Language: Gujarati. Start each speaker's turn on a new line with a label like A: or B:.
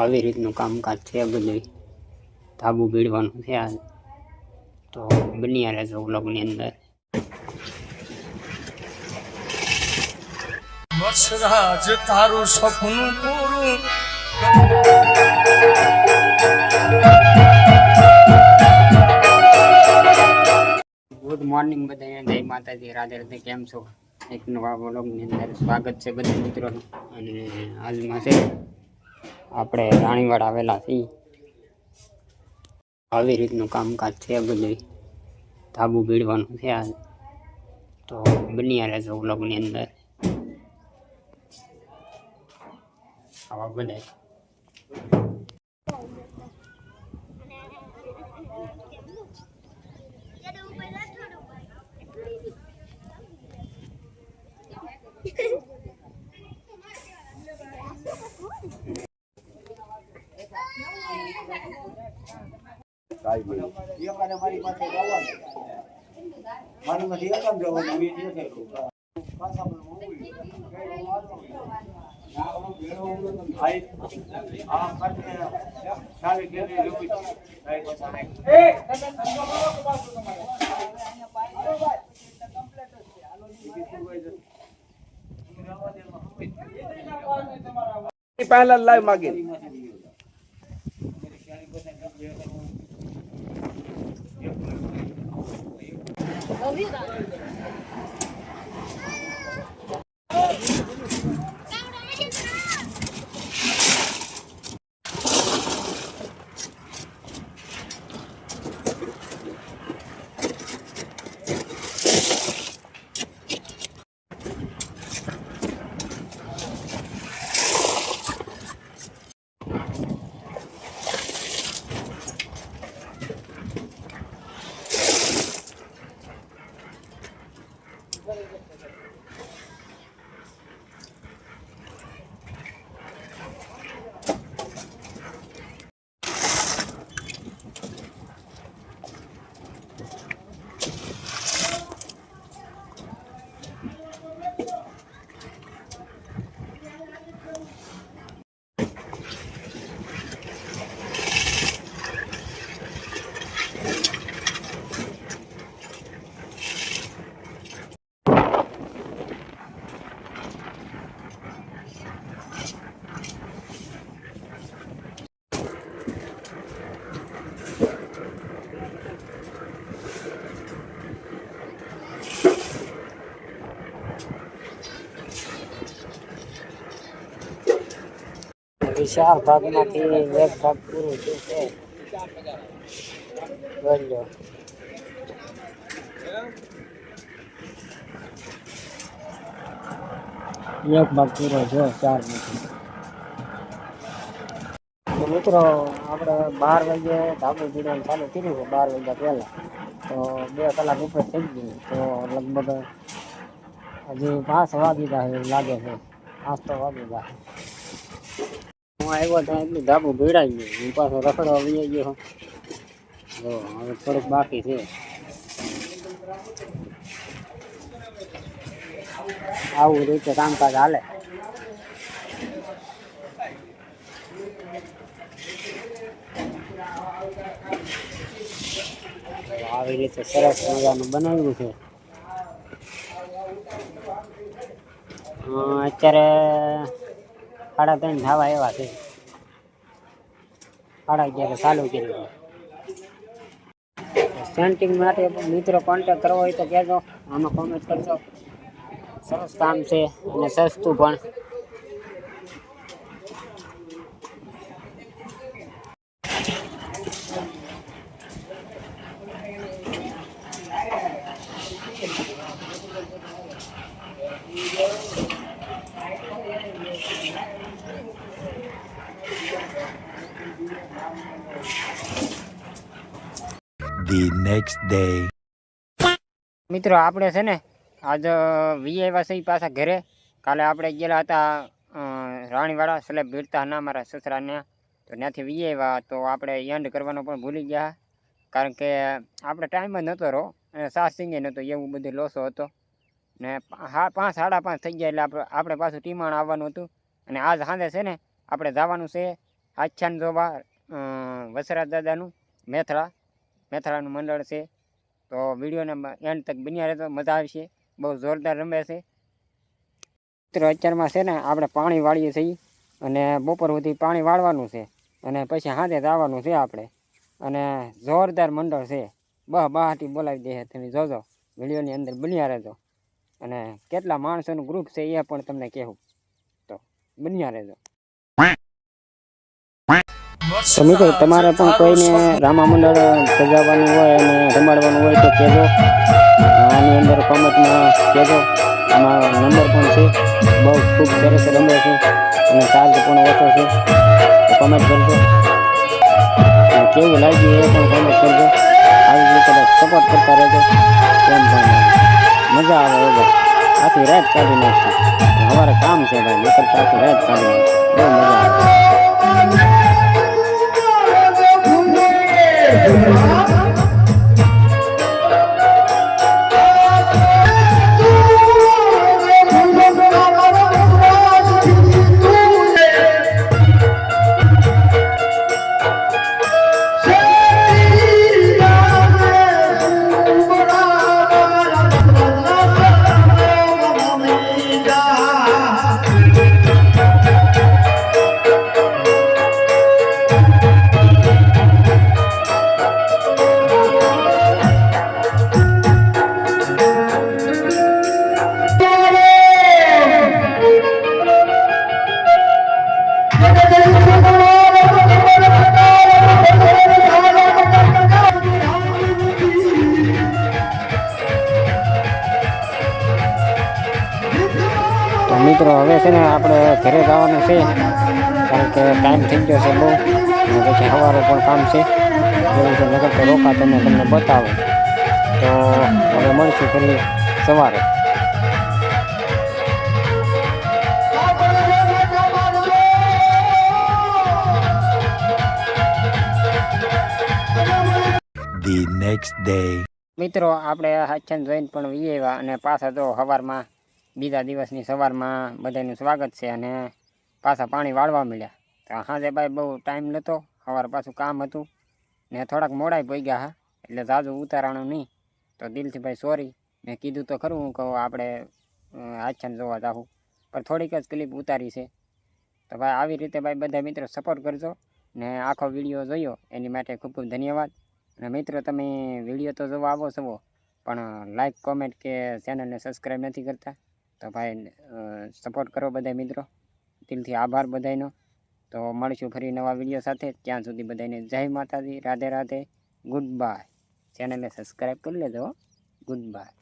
A: આવી રીતનું કામકાજ છે બધું ધાબુ ભીડવાનું છે આ તો બન્યા રહેજો વ્લોગની અંદર.
B: વસરાજ તારું સપનું પૂરું
A: ગુડ મોર્નિંગ બધાને. જય માતાજી. રાધે રાધે. કેમ છો? એક નવા બ્લોગની અંદર સ્વાગત છે બધા મિત્રોનું. અને આજમાં છે આપણે રાણીવાડ આવેલા છીએ. આવી રીતનું કામકાજ છે બધું ધાબુ ભીડવાનું છે આ તો બન્યા રહેજો વ્લોગની અંદર. આવા બધા
C: મારી પાસે. મારી.
D: પહેલા લાઈવ માગી
C: કેરીમાંથી લઈ આવજો. તમારી કેરી બધા ગમે એ કરવું. એક મિનિટ.
A: વિશાળ ભાગમાંથી એક ભાગ પૂરો થયો છે બોલો એક ભાગ પૂરો છે ચારમાંથી તો મિત્રો આપણે બાર વાગે ધાબુ પીડવાનું ચાલુ કર્યું છે બાર વાગ્યા પહેલા. તો બે કલાક ઉપર થઈ ગઈ તો લગભગ હજી પાંચ વાગી જાય એવું લાગે છે. પાંચ તો વાગી જાય હું આવ્યો ત્યાં એટલું ધાબુ ભીડાઈ ગયું. હું પાછો રખડો આવી ગયો જો, હવે થોડુંક બાકી છે. આવું રીતે કામકાજ હાલે. તો આવી રીતે સરસ મજાનું બનાવ્યું છે. અત્યારે સાડા ત્રણ થવા એવા છે. સાડા અગિયારે ચાલુ કર્યું સેન્ટિંગ માટે મિત્રો કોન્ટેક્ટ કરવો હોય તો કહેજો. આમાં કોમેન્ટ કરજો. સરસ કામ છે અને સસ્તું પણ.
E: The next day.
A: મિત્રો, આપણે છે ને, આજ વી આવ્યા પાછા ઘરે. કાલે આપણે ગયેલા હતા રાણીવાળા સ્લેબ ભીડતા ના મારા સસરાને. તો ત્યાંથી વી આવ્યા તો આપણે એન્ડ કરવાનો પણ ભૂલી ગયા. કારણ કે આપણે ટાઈમ જ નહોતો રહો અને સાસ સિંગે નહોતો એવું બધું લોસો હતો. ને હા, પાંચ, સાડા પાંચ થઈ ગયા, એટલે આપણે આપણે પાછું ટીમાણ આવવાનું હતું. અને આજ સાંજે છે ને, આપણે જવાનું છે આખ્યાન જોવા વસરાજ દાદાનું મેથરા. મેથરાનું મંડળ છે. તો વિડીયોને એન્ડ તક બન્યા રહેતો મજા આવશે. બહુ જોરદાર રમે છે. મિત્રો, અત્યારમાં છે ને, આપણે પાણી વાળીએ છીએ અને બપોર સુધી પાણી વાળવાનું છે અને પછી હાથે જવાનું છે આપણે. અને જોરદાર મંડળ છે. બહ બહાટી બોલાવી દે છે તમે જોજો, વિડીયોની અંદર બન્યા રહેજો. અને કેટલા માણસોનું ગ્રુપ છે એ પણ તમને કહેવું. તો બન્યા રહેજો. તો તમારે પણ કોઈને રામા મંડળ સજાવવાનું હોય અને રમાડવાનું હોય તો કહેજો. આની અંદર કોમેન્ટમાં કહેજો. આમાં નંબર પણ છે. બહુ ખૂબ સરસ રમે છે અને ચાર્જ પણ ઓછો છે. તો કોમેન્ટ કરજો. કેવું લાગ્યું એ પણ કોમેન્ટ કરજો. આવી રીતે સપોર્ટ કરતા રહેજો. એમ પણ મજા આવે એવું. આખી રાત કાઢી નાખશું અમારે કામ છે ભાઈ નકર આખી રાત કાઢી નાખશું બહુ મજા આવે. તો મિત્રો હવે છે ને આપણે ઘરે જવાનું છે. કારણ કે ટાઈમ થઈ ગયો છે બહુ. અને પછી સવારે પણ કામ છે. એવું છે નગર તો રોકા તમે તમને બતાવો. તો હવે મળશું પેલી સવારે.
E: The next day.
A: મિત્રો આપણે હાચન જોઈને પણ વી આવ્યા અને પાછા તો સવારમાં બીજા દિવસની સવારમાં બધાનું સ્વાગત છે અને પાછા પાણી વાળવા મળ્યા. તો હાજે ભાઈ બહુ ટાઈમ નહોતો, સવારે પાછું કામ હતું. ને થોડાક મોડાઈ પડી ગયા હા, એટલે જાજુ ઉતારાણું નહીં. તો દિલથી ભાઈ સોરી મેં કીધું તો ખરું હું કહું આપણે હાચન જોવા જાઉં પણ થોડીક જ ક્લિપ ઉતારી છે. તો ભાઈ આવી રીતે ભાઈ બધા મિત્રો સપોર્ટ કરજો ને આખો વીડિયો જોયો. એની માટે ખૂબ ખૂબ ધન્યવાદ. અને મિત્રો તમે વીડિયો તો જોવા આવો છો પણ લાઇક કોમેન્ટ કે ચેનલને સબસ્ક્રાઈબ નથી કરતા. તો ભાઈ સપોર્ટ કરો બધા મિત્રો. દિલથી આભાર બધાયનો. તો મળીશું ફરી નવા વીડિયો સાથે. ત્યાં સુધી બધાને જય માતાજી. રાધે રાધે. ગુડ બાય ચેનલને સબસ્ક્રાઈબ કરી લેજો ગુડ બાય